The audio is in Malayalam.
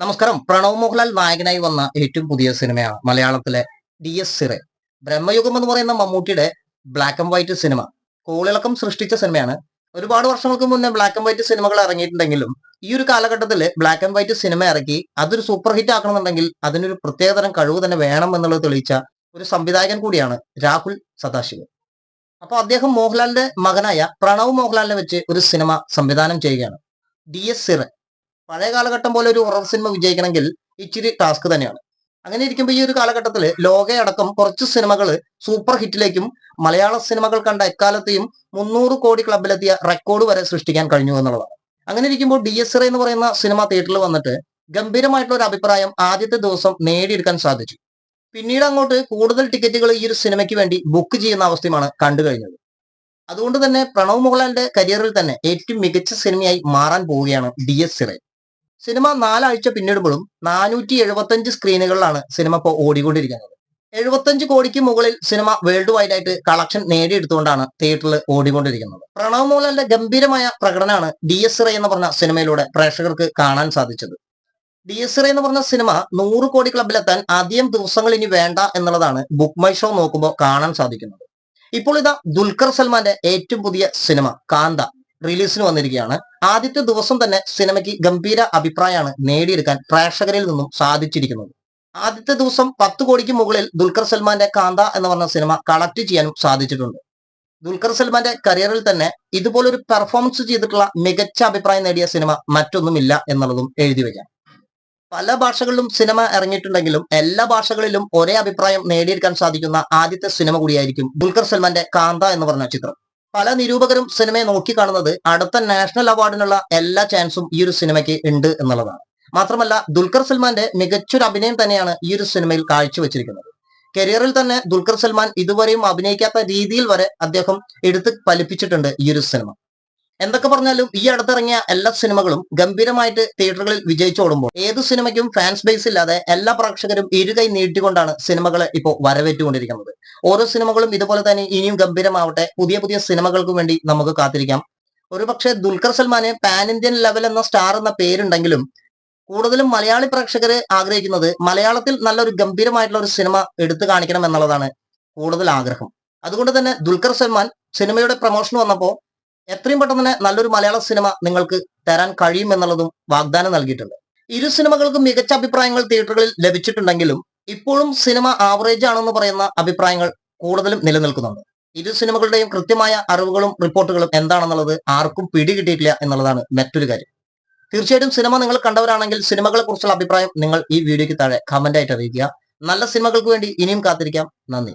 നമസ്കാരം. പ്രണവ് മോഹൻലാൽ നായകനായി വന്ന ഏറ്റവും പുതിയ സിനിമയാണ് മലയാളത്തിലെ ഡി എസ് സിറെ. ബ്രഹ്മയുഗം എന്ന് പറയുന്ന മമ്മൂട്ടിയുടെ ബ്ലാക്ക് ആൻഡ് വൈറ്റ് സിനിമ. കോളിളക്കം സൃഷ്ടിച്ച സിനിമയാണ്. ഒരുപാട് വർഷങ്ങൾക്ക് മുന്നേ ബ്ലാക്ക് ആൻഡ് വൈറ്റ് സിനിമകൾ ഇറങ്ങിയിട്ടുണ്ടെങ്കിലും ഈ ഒരു കാലഘട്ടത്തിൽ ബ്ലാക്ക് ആൻഡ് വൈറ്റ് സിനിമ ഇറക്കി അതൊരു സൂപ്പർ ഹിറ്റ് ആക്കണമെന്നുണ്ടെങ്കിൽ അതിനൊരു പ്രത്യേകതരം കഴിവ് തന്നെ വേണം എന്നുള്ളത് തെളിയിച്ച ഒരു സംവിധായകൻ കൂടിയാണ് രാഹുൽ സദാശിവൻ അപ്പോൾ അദ്ദേഹം മോഹൻലാലിന്റെ മകനായ പ്രണവ് മോഹൻലാലിനെ വെച്ച് ഒരു സിനിമ സംവിധാനം ചെയ്യുകയാണ്. ഡി എസ് സിറെ. പഴയ കാലഘട്ടം പോലെ ഒരു ഹൊറർ സിനിമ വിജയിക്കണമെങ്കിൽ ഇച്ചിരി ടാസ്ക് തന്നെയാണ്. അങ്ങനെ ഇരിക്കുമ്പോൾ ഈ ഒരു കാലഘട്ടത്തിൽ ലോകയടക്കം കുറച്ച് സിനിമകൾ സൂപ്പർ ഹിറ്റിലേക്കും മലയാള സിനിമകൾ കണ്ട എക്കാലത്തെയും മുന്നൂറ് കോടി ക്ലബിലെത്തിയ റെക്കോർഡ് വരെ സൃഷ്ടിക്കാൻ കഴിഞ്ഞു എന്നുള്ളതാണ്. അങ്ങനെ ഇരിക്കുമ്പോൾ ഡി എസ് എന്ന് പറയുന്ന സിനിമ തിയേറ്ററിൽ വന്നിട്ട് ഗംഭീരമായിട്ടുള്ള ഒരു അഭിപ്രായം ആദ്യത്തെ ദിവസം നേടിയെടുക്കാൻ സാധിച്ചു. പിന്നീട് അങ്ങോട്ട് കൂടുതൽ ടിക്കറ്റുകൾ ഈ ഒരു സിനിമയ്ക്ക് വേണ്ടി ബുക്ക് ചെയ്യുന്ന അവസ്ഥയുമാണ് കണ്ടു കഴിഞ്ഞത്. അതുകൊണ്ട് തന്നെ പ്രണവ് മോഹൻലാലിന്റെ കരിയറിൽ തന്നെ ഏറ്റവും മികച്ച സിനിമയായി മാറാൻ പോവുകയാണ് ഡി എസ് സിറെ സിനിമ നാലാഴ്ച പിന്നിടുമ്പോഴും നാനൂറ്റി എഴുപത്തഞ്ച് സ്ക്രീനുകളിലാണ് സിനിമ ഇപ്പോൾ ഓടിക്കൊണ്ടിരിക്കുന്നത്. എഴുപത്തഞ്ച് കോടിക്ക് മുകളിൽ സിനിമ വേൾഡ് വൈഡ് ആയിട്ട് കളക്ഷൻ നേടിയെടുത്തുകൊണ്ടാണ് തിയേറ്ററിൽ ഓടിക്കൊണ്ടിരിക്കുന്നത്. പ്രണവ് മോഹൻലാലിന്റെ ഗംഭീരമായ പ്രകടനമാണ് ഡി എസ് റേ എന്ന് പറഞ്ഞ സിനിമയിലൂടെ പ്രേക്ഷകർക്ക് കാണാൻ സാധിച്ചത്. ഡി എസ് റേ എന്ന് പറഞ്ഞ സിനിമ നൂറ് കോടി ക്ലബിലെത്താൻ അധികം ദിവസങ്ങൾ ഇനി വേണ്ട എന്നുള്ളതാണ് ബുക്ക് മൈ ഷോ നോക്കുമ്പോൾ കാണാൻ സാധിക്കുന്നത്. ഇപ്പോൾ ഇതാ ദുൽഖർ സൽമാന്റെ ഏറ്റവും പുതിയ സിനിമ കാന്ത. റിലീസിന് വന്നിരിക്കുകയാണ്. ആദ്യത്തെ ദിവസം തന്നെ സിനിമയ്ക്ക് ഗംഭീര അഭിപ്രായമാണ് നേടിയെടുക്കാൻ പ്രേക്ഷകരിൽ നിന്നും സാധിച്ചിരിക്കുന്നത്. ആദ്യത്തെ ദിവസം പത്ത് കോടിക്ക് മുകളിൽ ദുൽഖർ സൽമാന്റെ കാന്ത എന്ന് പറഞ്ഞ സിനിമ കളക്ട് ചെയ്യാനും സാധിച്ചിട്ടുണ്ട്. ദുൽഖർ സൽമാന്റെ കരിയറിൽ തന്നെ ഇതുപോലൊരു പെർഫോമൻസ് ചെയ്തിട്ടുള്ള മികച്ച അഭിപ്രായം നേടിയ സിനിമ മറ്റൊന്നുമില്ല എന്നുള്ളതും എഴുതി വയ്ക്കാം പല ഭാഷകളിലും സിനിമ ഇറങ്ങിയിട്ടുണ്ടെങ്കിലും എല്ലാ ഭാഷകളിലും ഒരേ അഭിപ്രായം നേടിയെടുക്കാൻ സാധിക്കുന്ന ആദ്യത്തെ സിനിമ കൂടിയായിരിക്കും ദുൽഖർ സൽമാന്റെ കാന്ത എന്ന് പറഞ്ഞ ചിത്രം. പല നിരൂപകരും സിനിമയെ നോക്കി കാണുന്നത് അടുത്ത നാഷണൽ അവാർഡിനുള്ള എല്ലാ ചാൻസും ഈ ഒരു സിനിമയ്ക്ക് ഉണ്ട് എന്നുള്ളതാണ്. മാത്രമല്ല ദുൽഖർ സൽമാന്റെ മികച്ചൊരു അഭിനയം തന്നെയാണ് ഈ ഒരു സിനിമയിൽ കാഴ്ചവെച്ചിരിക്കുന്നത്. കരിയറിൽ തന്നെ ദുൽഖർ സൽമാൻ ഇതുവരെയും അഭിനയിക്കാത്ത രീതിയിൽ വരെ അദ്ദേഹം എടുത്ത് ഫലിപ്പിച്ചിട്ടുണ്ട് ഈ ഒരു സിനിമ. എന്തൊക്കെ പറഞ്ഞാലും ഈ അടുത്തിറങ്ങിയ എല്ലാ സിനിമകളും ഗംഭീരമായിട്ട് തിയേറ്ററുകളിൽ വിജയിച്ചോടുമ്പോൾ ഏത് സിനിമയ്ക്കും ഫാൻസ് ബേസ് ഇല്ലാതെ എല്ലാ പ്രേക്ഷകരും ഇരുകൈ നീട്ടിക്കൊണ്ടാണ് സിനിമകളെ ഇപ്പോൾ വരവേറ്റുകൊണ്ടിരിക്കുന്നത്. ഓരോ സിനിമകളും ഇതുപോലെ തന്നെ ഇനിയും ഗംഭീരമാവട്ടെ. പുതിയ പുതിയ സിനിമകൾക്ക് വേണ്ടി നമുക്ക് കാത്തിരിക്കാം. ഒരുപക്ഷെ ദുൽഖർ സൽമാന് പാൻ ഇന്ത്യൻ ലെവൽ എന്ന സ്റ്റാർ എന്ന പേരുണ്ടെങ്കിലും കൂടുതലും മലയാളി പ്രേക്ഷകർ ആഗ്രഹിക്കുന്നത് മലയാളത്തിൽ നല്ലൊരു ഗംഭീരമായിട്ടുള്ള ഒരു സിനിമ എടുത്തു കാണിക്കണം എന്നുള്ളതാണ് കൂടുതൽ ആഗ്രഹം. അതുകൊണ്ട് തന്നെ ദുൽഖർ സൽമാൻ സിനിമയുടെ പ്രൊമോഷൻ വന്നപ്പോൾ എത്രയും പെട്ടെന്ന് തന്നെ നല്ലൊരു മലയാള സിനിമ നിങ്ങൾക്ക് തരാൻ കഴിയും എന്നുള്ളതും വാഗ്ദാനം നൽകിയിട്ടുണ്ട്. ഇരു സിനിമകൾക്കും മികച്ച അഭിപ്രായങ്ങൾ തിയേറ്ററുകളിൽ ലഭിച്ചിട്ടുണ്ടെങ്കിലും ഇപ്പോഴും സിനിമ ആവറേജ് ആണെന്ന് പറയുന്ന അഭിപ്രായങ്ങൾ കൂടുതലും നിലനിൽക്കുന്നുണ്ട്. ഇരു സിനിമകളുടെയും കൃത്യമായ അറിവുകളും റിപ്പോർട്ടുകളും എന്താണെന്നുള്ളത് ആർക്കും പിടികിട്ടിയിട്ടില്ല എന്നുള്ളതാണ് മറ്റൊരു കാര്യം. തീർച്ചയായിട്ടും സിനിമ നിങ്ങൾ കണ്ടവരാണെങ്കിൽ സിനിമകളെ കുറിച്ചുള്ള അഭിപ്രായം നിങ്ങൾ ഈ വീഡിയോയ്ക്ക് താഴെ കമന്റ് ആയിട്ട് അറിയിക്കുക. നല്ല സിനിമകൾക്ക് വേണ്ടി ഇനിയും കാത്തിരിക്കാം. നന്ദി.